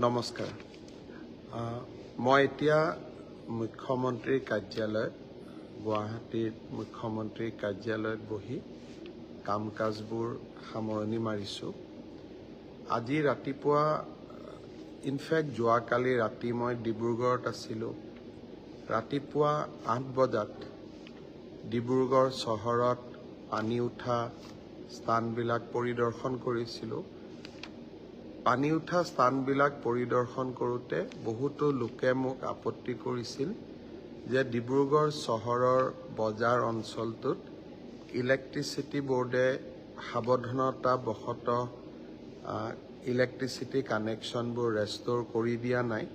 নমস্কাৰ। মই এতিয়া মুখ্যমন্ত্ৰীৰ কাৰ্যালয়ত গুৱাহাটীৰ মুখ্যমন্ত্ৰীৰ কাৰ্যালয়ত বহি কাম কাজবোৰ সামৰণি মাৰিছোঁ। আজি ৰাতিপুৱা ইনফেক্ট যোৱাকালি ৰাতি মই ডিব্ৰুগড়ত আছিলোঁ। ৰাতিপুৱা আঠ বজাত ডিব্ৰুগড় চহৰত পানী উঠা স্থানবিলাক পৰিদৰ্শন কৰিছিলোঁ। পানী উঠা স্থানবিলাক পৰিদৰ্শন কৰোঁতে বহুতো লোকে মোক আপত্তি কৰিছিল যে ডিব্ৰুগড় চহৰৰ বজাৰ অঞ্চলটোত ইলেক্ট্ৰিচিটি বৰ্ডে সাৱধানতা বশতঃ ইলেক্ট্ৰিচিটি কানেকশ্যনবোৰ ৰেষ্ট'ৰ কৰি দিয়া নাই।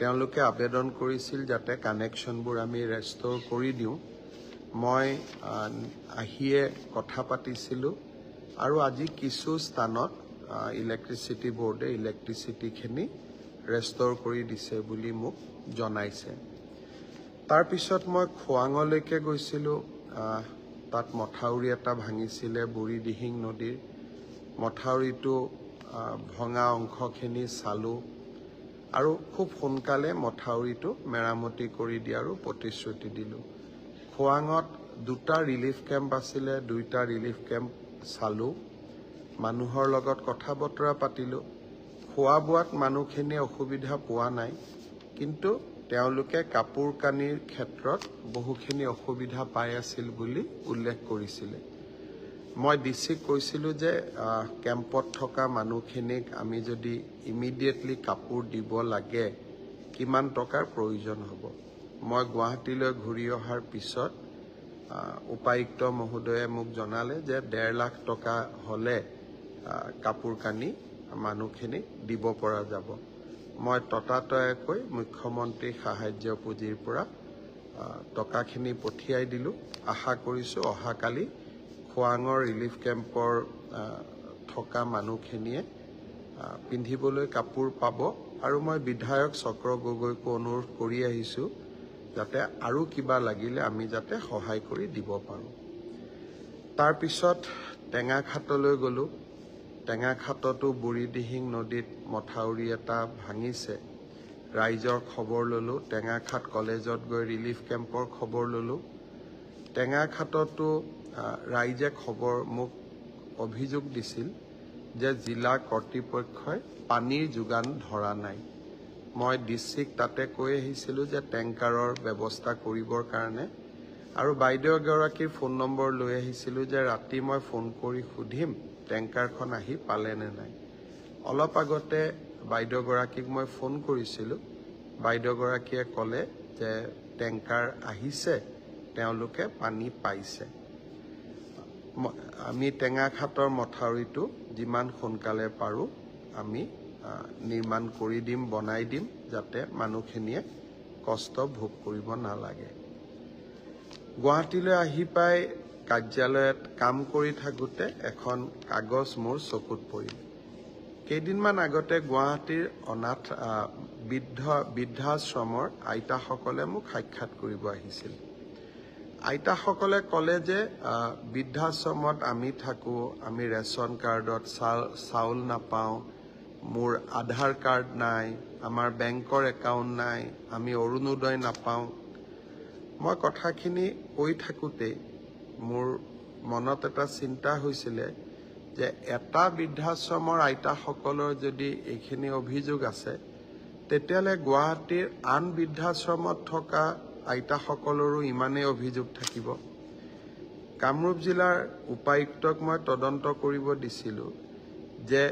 তেওঁলোকে আবেদন কৰিছিল যাতে কানেকশ্যনবোৰ আমি ৰেষ্ট'ৰ কৰি দিওঁ। মই আহ, আহিয়ে কথা পাতিছিলোঁ। আৰু আজি কিছু স্থানত ইলেক্ট্ৰিচিটি বৰ্ডে ইলেক্ট্ৰিচিটিখিনি ৰেষ্ট'ৰ কৰি দিছে বুলি মোক জনাইছে। তাৰপিছত মই খোৱাঙলৈকে গৈছিলোঁ। তাত মথাউৰি এটা ভাঙিছিলে বুঢ়ীদিহিং নদীৰ। মথাউৰিটো ভঙা অংশখিনি চালোঁ। আৰু খুব সোনকালে মথাউৰিটো মেৰামতি কৰি দিয়াৰো প্ৰতিশ্ৰুতি দিলোঁ। খোৱাঙত দুটা ৰিলিফ কেম্প আছিলে দুইটা ৰিলিফ কেম্প চালোঁ। মানুহৰ লগত কথা বতৰা পাতিলোঁ। খোৱা বোৱাত মানুহখিনিয়ে অসুবিধা পোৱা নাই কিন্তু তেওঁলোকে কাপোৰ কানিৰ ক্ষেত্ৰত বহুখিনি অসুবিধা পাই আছিল বুলি উল্লেখ কৰিছিলে। মই ডি চিক কৈছিলোঁ যে কেম্পত থকা মানুহখিনিক আমি যদি ইমিডিয়েটলি কাপোৰ দিব লাগে কিমান টকাৰ প্ৰয়োজন হ'ব? মই গুৱাহাটীলৈ ঘূৰি অহাৰ পিছত উপায়ুক্ত মহোদয়ে মোক জনালে যে ডেৰ লাখ টকা হ'লে কাপোৰ কানি মানুহখিনিক দিব পৰা যাব। মই ততাতয়াকৈ মুখ্যমন্ত্ৰী সাহাৰ্য পুঁজিৰ পৰা টকাখিনি পঠিয়াই দিলোঁ। আশা কৰিছোঁ অহাকালি খোৱাঙৰ ৰিলিফ কেম্পৰ থকা মানুহখিনিয়ে পিন্ধিবলৈ কাপোৰ পাব আৰু মই বিধায়ক চক্ৰ গগৈকো অনুৰোধ কৰি আহিছোঁ যাতে আৰু কিবা লাগিলে আমি যাতে সহায় কৰি দিব পাৰোঁ। তাৰপিছত টেঙাখাটলৈ গ'লোঁ। টেঙাখাটতো বুঢ়ীদিহিং নদীত মথাউৰি এটা ভাঙিছে। ৰাইজৰ খবৰ ল'লোঁ টেঙাখাট কলেজত গৈ ৰিলিফ কেম্পৰ খবৰ ল'লোঁ। টেঙাখাটতো ৰাইজে খবৰ মোক অভিযোগ দিছিল যে জিলা কৰ্তৃপক্ষই পানীৰ যোগান ধৰা নাই। মই ডিচিক তাতে কৈ আহিছিলোঁ যে টেংকাৰৰ ব্যৱস্থা কৰিবৰ কাৰণে আৰু বাইদেউ এগৰাকীৰ ফোন নম্বৰ লৈ আহিছিলোঁ যে ৰাতি মই ফোন কৰি সুধিম টেংকাৰখন আহি পালেনে নাই? অলপ আগতে বাইদেউগৰাকীক মই ফোন কৰিছিলোঁ। বাইদেউগৰাকীয়ে ক'লে যে টেংকাৰ আহিছে তেওঁলোকে পানী পাইছে। আমি টেঙাখাটৰ মথাউৰিটো যিমান সোনকালে পাৰোঁ আমি নিৰ্মাণ কৰি দিম বনাই দিম যাতে মানুহখিনিয়ে কষ্ট ভোগ কৰিব নালাগে। গুৱাহাটীলৈ আহি পাই কাৰ্যালয়ত কাম কৰি থাকোঁতে এখন কাগজ মোৰ চকুত পৰিল। কেইদিনমান আগতে গুৱাহাটীৰ অনাথ বৃদ্ধ বৃদ্ধাশ্ৰমৰ আইতাসকলে মোক সাক্ষাৎ কৰিব আহিছিল। আইতাসকলে ক'লে যে বৃদ্ধাশ্ৰমত আমি থাকোঁ আমি ৰেচন কাৰ্ডত চাউল চাউল নাপাওঁ মোৰ আধাৰ কাৰ্ড নাই আমাৰ বেংকৰ একাউণ্ট নাই আমি অৰুণোদয় নাপাওঁ। মই কথাখিনি কৈ থাকোঁতেই মোৰ মনত এটা চিন্তা হৈছিলে যে এটা বৃদ্ধাশ্ৰমৰ আইতাসকলৰ যদি এইখিনি অভিযোগ আছে তেতিয়াহ'লে গুৱাহাটীৰ আন বৃদ্ধাশ্ৰমত থকা আইতাসকলৰো ইমানেই অভিযোগ থাকিব। কামৰূপ জিলাৰ উপায়ুক্তক মই তদন্ত কৰিব দিছিলোঁ যে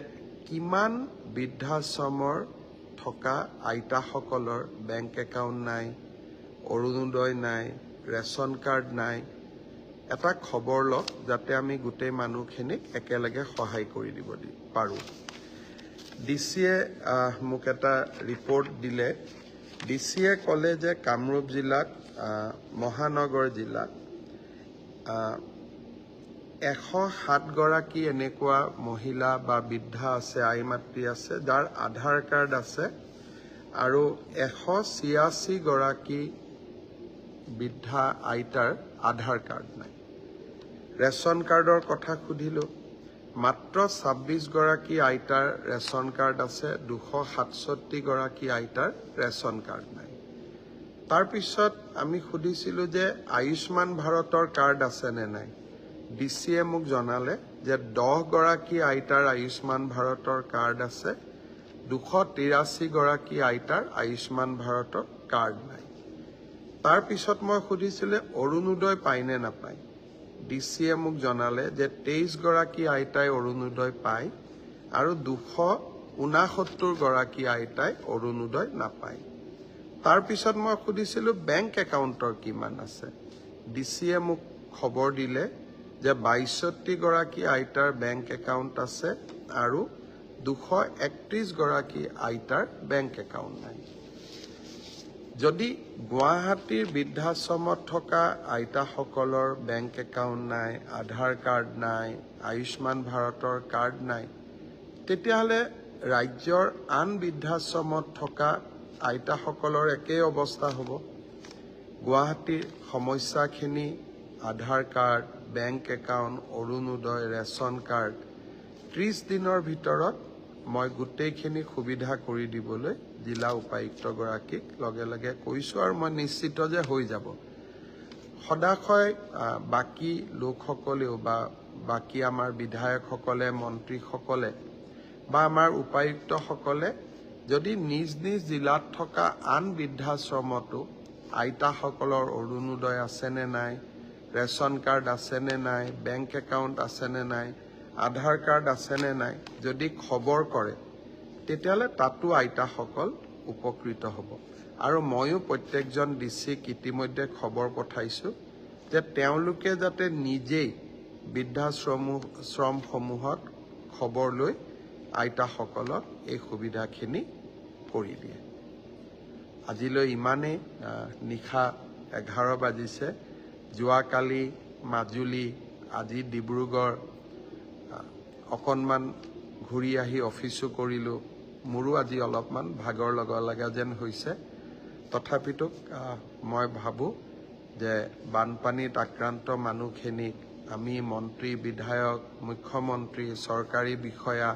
কিমান বৃদ্ধাশ্ৰমৰ থকা আইতাসকলৰ বেংক একাউণ্ট নাই অৰুণোদয় নাই ৰেচন কাৰ্ড নাই এটা খবৰ লওক যাতে আমি গোটেই মানুহখিনিক একেলগে সহায় কৰি দিব পাৰোঁ। ডি চিয়ে মোক এটা ৰিপৰ্ট দিলে। ডি চিয়ে ক'লে যে কামৰূপ জিলাত মহানগৰ জিলাত এশ সাতগৰাকী এনেকুৱা মহিলা বা বৃদ্ধা আছে আই মাতৃ আছে যাৰ আধাৰ কাৰ্ড আছে আৰু এশ ছিয়াশী গৰাকী বৃদ্ধা আইতাৰ আধাৰ কাৰ্ড নাই। ৰেচন কাৰ্ডৰ কথা সুধিলোঁ মাত্ৰ ছাব্বিছ গৰাকী আইতাৰ ৰেচন কাৰ্ড আছে দুশ সাতষষ্ঠি গৰাকী আইতাৰ ৰেচন কাৰ্ড নাই। তাৰপিছত আমি সুধিছিলোঁ যে আয়ুষ্মান ভাৰতৰ কাৰ্ড আছে নে নাই? ডি চিয়ে মোক জনালে যে দহ গৰাকী আইতাৰ আয়ুষ্মান ভাৰতৰ কাৰ্ড আছে দুশ তিৰাশী গৰাকী আইতাৰ আয়ুষ্মান ভাৰতৰ কাৰ্ড নাই। তাৰপিছত মই সুধিছিলোঁ অৰুণোদয় পায়নে নাপায়? ডি চিয়ে মোক জনালে যে তেইছ গৰাকী আইতাই অৰুণোদয় পায় আৰু দুশ ঊনাসত্তৰ গৰাকী আইতাই অৰুণোদয় নাপায়। তাৰপিছত মই সুধিছিলোঁ বেংক একাউণ্টৰ কিমান আছে? ডি চিয়ে মোক খবৰ দিলে যে বাইষষ্ঠি গৰাকী আইতাৰ বেংক একাউণ্ট আছে আৰু দুশ একত্ৰিছ গৰাকী আইতাৰ বেংক একাউণ্ট নাই। যদি গুৱাহাটীৰ বৃদ্ধাশ্ৰমত থকা আইতাসকলৰ বেংক একাউণ্ট নাই আধাৰ কাৰ্ড নাই আয়ুষ্মান ভাৰতৰ কাৰ্ড নাই তেতিয়াহ'লে ৰাজ্যৰ আন বৃদ্ধাশ্ৰমত থকা আইতাসকলৰ একেই অৱস্থা হ'ব। গুৱাহাটীৰ সমস্যাখিনি Aadhaar card bank account Arunodoi ration card ত্ৰিছ দিনৰ ভিতৰত মই গোটেইখিনি সুবিধা কৰি দিবলৈ জিলা উপায়ুক্তগৰাকীক লগে লগে কৈছোঁ আৰু মই নিশ্চিত যে হৈ যাব। সদাশয় বাকী লোকসকলেও বা বাকী আমাৰ বিধায়কসকলে মন্ত্ৰীসকলে বা আমাৰ উপায়ুক্তসকলে যদি নিজ নিজ জিলাত থকা আন বৃদ্ধাশ্ৰমতো আইতাসকলৰ অৰুণোদয় আছেনে নাই ৰেচন কাৰ্ড আছেনে নাই বেংক একাউণ্ট আছেনে নাই আধাৰ কাৰ্ড আছেনে নাই যদি খবৰ কৰে তেতিয়াহ'লে তাতো আইতাসকল উপকৃত হ'ব। আৰু ময়ো প্ৰত্যেকজন ডি চিক ইতিমধ্যে খবৰ পঠাইছোঁ যে তেওঁলোকে যাতে নিজেই বৃদ্ধাশ্ৰম শ্ৰমসমূহত খবৰ লৈ আইতাসকলক এই সুবিধাখিনি কৰি দিয়ে। আজিলৈ ইমানেই। নিশা এঘাৰ বাজিছে। যোৱাকালি মাজুলী আজি ডিব্ৰুগড় অকণমান ঘূৰি আহি অফিচো কৰিলোঁ। মোৰো আজি অলপমান ভাগৰ লগা লগা যেন হৈছে। তথাপিতো মই ভাবোঁ যে বানপানীত আক্ৰান্ত মানুহখিনিক আমি মন্ত্ৰী বিধায়ক মুখ্যমন্ত্ৰী চৰকাৰী বিষয়া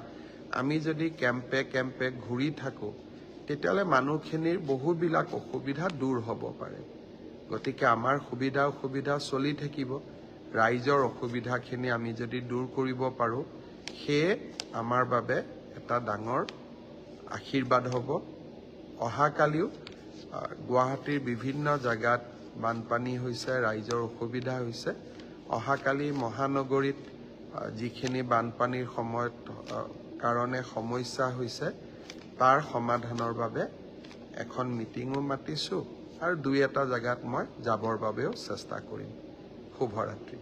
আমি যদি কেম্পে কেম্পে ঘূৰি থাকোঁ তেতিয়াহ'লে মানুহখিনিৰ বহুবিলাক অসুবিধা দূৰ হ'ব পাৰে। গতিকে আমাৰ সুবিধা অসুবিধা চলি থাকিব। ৰাইজৰ অসুবিধাখিনি আমি যদি দূৰ কৰিব পাৰোঁ সেয়ে আমাৰ বাবে এটা ডাঙৰ আশীৰ্বাদ হ'ব। অহাকালিও গুৱাহাটীৰ বিভিন্ন জেগাত বানপানী হৈছে ৰাইজৰ অসুবিধা হৈছে। অহাকালি মহানগৰীত যিখিনি বানপানীৰ সময়ত কাৰণে সমস্যা হৈছে তাৰ সমাধানৰ বাবে এখন মিটিঙো মাতিছোঁ আৰু দুই এটা জেগাত মই যাবৰ বাবেও চেষ্টা কৰিম। শুভৰাত্ৰি।